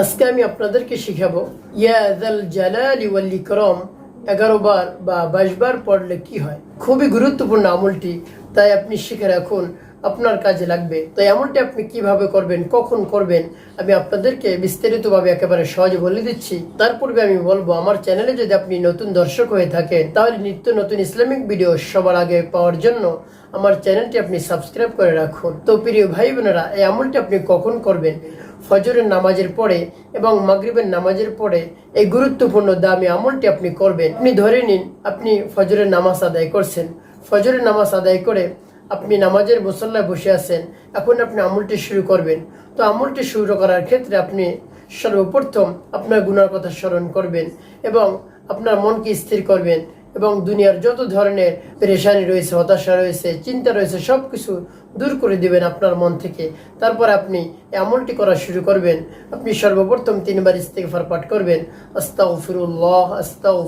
আজকে আমি আপনাদেরকে শিখাবো ইয়াদাল জালালি ওয়াল এগারো বার বা বাইশ বার পড়লে কি হয়? খুবই গুরুত্বপূর্ণ আমলটি, তাই আপনি শিখে রাখুন, আপনার কাজে লাগবে। তাই এমনটি আপনি কীভাবে করবেন, কখন করবেন, আমি আপনাদেরকে বিস্তারিতভাবে একেবারে সহজে বলে দিচ্ছি। তার পূর্বে আমি বলব, আমার চ্যানেলে যদি আপনি নতুন দর্শক হয়ে থাকেন, তাহলে নিত্য নতুন ইসলামিক ভিডিও সবার আগে পাওয়ার জন্য আমার চ্যানেলটি আপনি সাবস্ক্রাইব করে রাখুন। তো প্রিয় ভাই বোনেরা, এই আমলটি আপনি কখন করবেন? ফজরের নামাজের পরে এবং মাগরিবের নামাজের পরে এই গুরুত্বপূর্ণ দামি আমলটি আপনি করবেন। আপনি ধরে নিন, আপনি ফজরের নামাজ আদায় করছেন। ফজরের নামাজ আদায় করে আপনি নামাজের মুসল্লায় বসে আছেন। এখন আপনি আমলটি শুরু করবেন। তো আমলটি শুরু করার ক্ষেত্রে আপনি সর্বপ্রথম আপনার গুনার কথা স্মরণ করবেন এবং আপনার মনকে স্থির করবেন। এবং দুনিয়ার যত ধরনের পেরেশানি রয়েছে, হতাশা রয়েছে, চিন্তা রয়েছে সব কিছু দূর করে দিবেন আপনার মন থেকে। তারপর আপনি এমনটি করা শুরু করবেন, আপনি সর্বপ্রথম তিনবার ইস্তেকফার পাঠ করবেন, আস্তাগফিরুল্লাহ আস্তাউ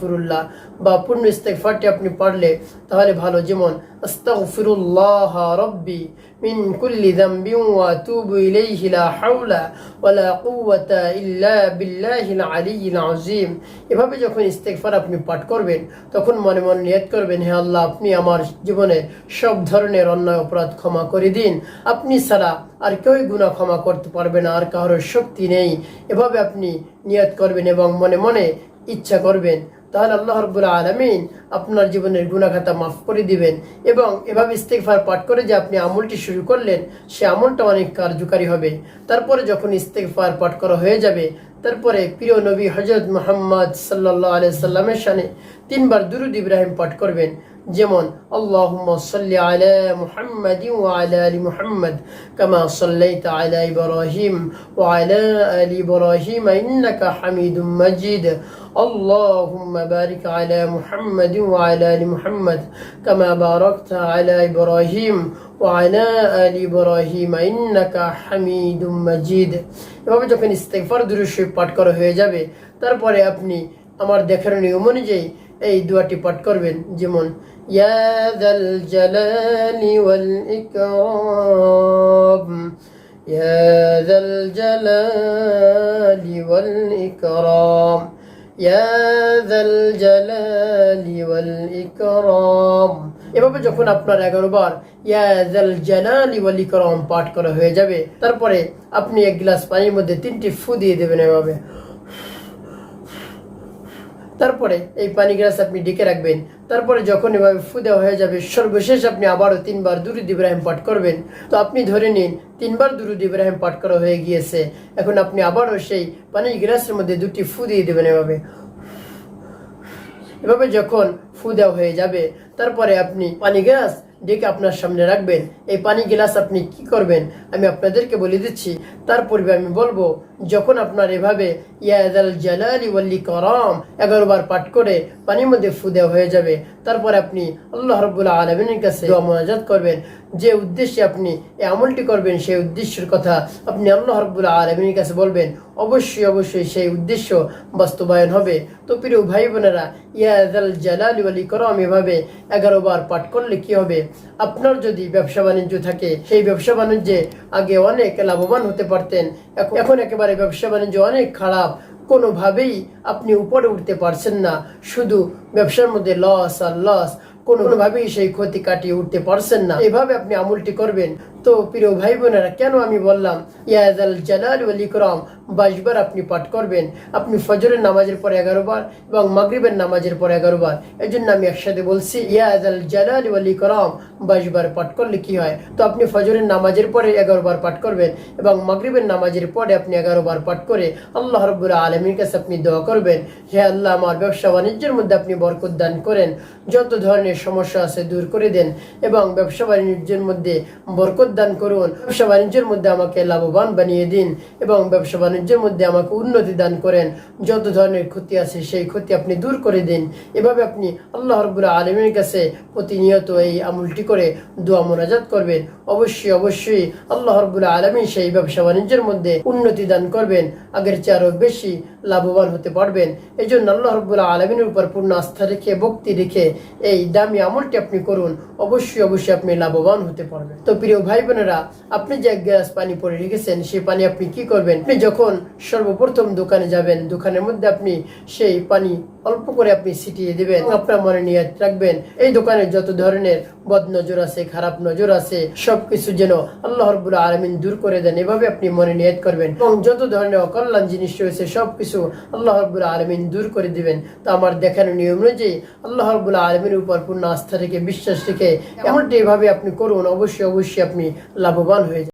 ফিরুল্লাহ বা পূর্ণ ইস্তেকফারটি আপনি পারলে তাহলে ভালো। যেমন আস্তাগফিরুল্লাহ রব্বি মিন কুল্লি যামবিন ওয়া আতুবু ইলাইহি লা হাওলা ওয়ালা কুওয়াতা ইল্লা বিল্লাহিল আলিয়্যিল আযীম। এভাবে যখন ইস্তেগফার আপনি পাঠ করবেন, তখন মনে মনে নিয়ত করবেন, হে আল্লাহ, আপনি আমার জীবনে সব ধরনের অন্যায় অপরাধ ক্ষমা করে দিন। আপনি ছাড়া আর কেউই গুনাহ ক্ষমা করতে পারবে না, আর কারোর শক্তি নেই। এভাবে আপনি নিয়ত করবেন এবং মনে মনে ইচ্ছা করবেন তাহলে আল্লাহ রব্বুল আলমিন আপনার জীবনের গুণাখাতা মাফ করে দিবেন এবং এভাবে ইস্তেকফার পাঠ করে যে আপনি আমলটি শুরু করলেন, সে আমলটা অনেক কার্যকারী হবে। তারপরে যখন ইস্তেকফার পাঠ করা হয়ে যাবে, তারপরে প্রিয় নবী হজরত মোহাম্মদ সাল্লাহ আলিয়া সাল্লামের সানে তিনবার দুরুদ ইব্রাহিম পাঠ করবেন। যেমন اللهم صل على محمد وعلى ال محمد كما صليت على ابراهيم وعلى ال ابراهيم انك حميد مجيد اللهم بارك على محمد وعلى ال محمد كما باركت على ابراهيم وعلى ال ابراهيم انك حميد مجيد এভাবে যখন ইস্তেগফার দুরূদ শরীফ পাঠ করা হয়ে যাবে তারপরে আপনি আমার দেখার নিয়ম অনুযায়ী এই দোয়াটি পাঠ করবেন যেমন যাল জালালি ওয়াল ইকরাম ইয়া যাল জালালি ওয়াল ইকরাম ইয়া যাল জালালি এভাবে যখন আপনার এগারো বার ইয়া যাল জালালি ওয়াল ইকরাম পাঠ করা হয়ে যাবে, তারপরে আপনি এক গ্লাস পানির মধ্যে তিনটি ফু দিয়ে দেবেন এভাবে। তারপরে এই পানি গ্লাস আপনি ডেকে রাখবেন। তারপরে যখন এভাবে ফু দেওয়া হয়ে যাবে, সর্বশেষ আপনি আবারও তিনবার দুরুদ ইব্রাহিম পাঠ করবেন। তো আপনি ধরে নিন, তিনবার দুরুদ ইব্রাহিম পাঠ করা হয়ে গিয়েছে। এখন আপনি আবারও সেই পানির গ্লাসের মধ্যে দুটি ফু দিয়ে দেবেন এভাবে। এভাবে যখন ফু দেওয়া হয়ে যাবে, তারপরে আপনি পানি গ্লাস ডেকে আপনার সামনে রাখবেন। এই পানি গ্লাস আপনি কি করবেন? আমি আপনাদেরকে বলে দিচ্ছি, তার পূর্বে আমি বলব, যখন আপনার এভাবে ইয়াদাল জালালি ওয়াল্লি করম এগারো বার পাঠ করে পানির মধ্যে ফু দেওয়া হয়ে যাবে। তারপর আপনি আল্লাহ রব্বুল্লাহ আলমিনের কাছে মোনাজাত করবেন। যে উদ্দেশ্যে আপনি এই আমলটি করবেন, সেই উদ্দেশ্যের কথা আপনি আল্লাহ রব্বুল্লাহ আলমিনের কাছে বলবেন। অবশ্যই অবশ্যই সেই উদ্দেশ্য বাস্তবায়ন হবে। তো প্রিয় ভাই বোনেরা ইয়াদাল জালালি ওয়ালি করম এভাবে এগারো বার পাঠ করলে কি হবে? আপনার যদি ব্যবসা বাণিজ্য থাকে, সেই ব্যবসা বাণিজ্যে আগে অনেক লাভবান হতে পারতেন। এখন একেবারে ব্যবসা বাণিজ্য অনেক খারাপ। কোনোভাবেই আপনি উপরে উঠতে পারছেন না। শুধু ব্যবসার মধ্যে লস আর লস কোনোভাবেই সেই ক্ষতি কাটিয়ে উঠতে পারছেন না। এভাবে আপনি আমলটি করবেন। তো প্রিয় ভাই বোনেরা কেন আমি বললাম ইয়াদাল জালাল ওয়াল ইকরাম বাইশবার আপনি পাঠ করবেন। আপনি ফজরের নামাজের পর এগারো বার এবং মাগরিবের নামাজের পর এগারো বার। এই জন্য আমি একসাথে বলছি ইয়াদাল জালাল ওয়াল ইকরাম বাইশবার পাঠ করলে কি হয়? তো আপনি ফজরের নামাজের পরে এগারো বার পাঠ করবেন এবং মাগরিবের নামাজের পরে আপনি এগারো বার পাঠ করে আল্লাহ রব্বুল্লাহ আলমীর কাছে আপনি দোয়া করবেন। হে আল্লাহ, আমার ব্যবসা বাণিজ্যের মধ্যে আপনি বরকত দান করেন। যত ধরনের সমস্যা আছে দূর করে দেন এবং ব্যবসা বাণিজ্যের মধ্যে বরকত দান করুন। ব্যবসা বাণিজ্যের মধ্যে আমাকে লাভবান বানিয়ে দিন এবং ব্যবসা বাণিজ্যের মধ্যে আমাকে উন্নতি দান করেন। যত ধরনের ক্ষতি আছে সেই ক্ষতি আপনি দূর করে দিন। এভাবে আপনি আল্লাহ রব্বুল্লাহ আলমীর কাছে প্রতিনিয়ত এই আমলটি করে দোয়া মোনাজাত করবেন। অবশ্যই অবশ্যই আল্লাহ রব্বুল্লাহ আলমী সেই ব্যবসা বাণিজ্যের মধ্যে উন্নতি দান করবেন। আগের চেয়ে আরও বেশি লাভবান হতে পারবেন। এই জন্য আল্লাহ রব্বুল্লাহ আলমিনের উপর পূর্ণ আস্থা রেখে, ভক্তি রেখে এই দামি আমলটি আপনি করুন। অবশ্যই অবশ্যই আপনি লাভবান হতে পারবেন। তো প্রিয় ভাই বোনেরা আপনি যে এক গ্লাস পানি পরে রেখেছেন, সেই পানি আপনি কি করবেন? আপনি যখন সর্বপ্রথম দোকানে যাবেন, দোকানের মধ্যে আপনি সেই পানি অল্প করে আপনি ছিটিয়ে দিবেন, আপনার মনে নিয়ে রাখবেন। এই দোকানে যত ধরনের বদ নজর আছে, খারাপ নজর আছে, সবকিছু যেন আল্লাহ রব্বুল আলমিন দূর করে দেন, এভাবে আপনি মনে নিয়ত করবেন। এবং যত ধরনের অকল্যাণ জিনিস রয়েছে, সবকিছু আল্লাহ রব্বুল আলমিন দূর করে দিবেন। তো আমার দেখানো নিয়ম অনুযায়ী, আল্লাহ রব্বুল আলমীর উপর পূর্ণ আস্থা রেখে, বিশ্বাস রেখে, এমনটি এভাবে আপনি করুন, অবশ্যই অবশ্যই আপনি লাভবান হয়ে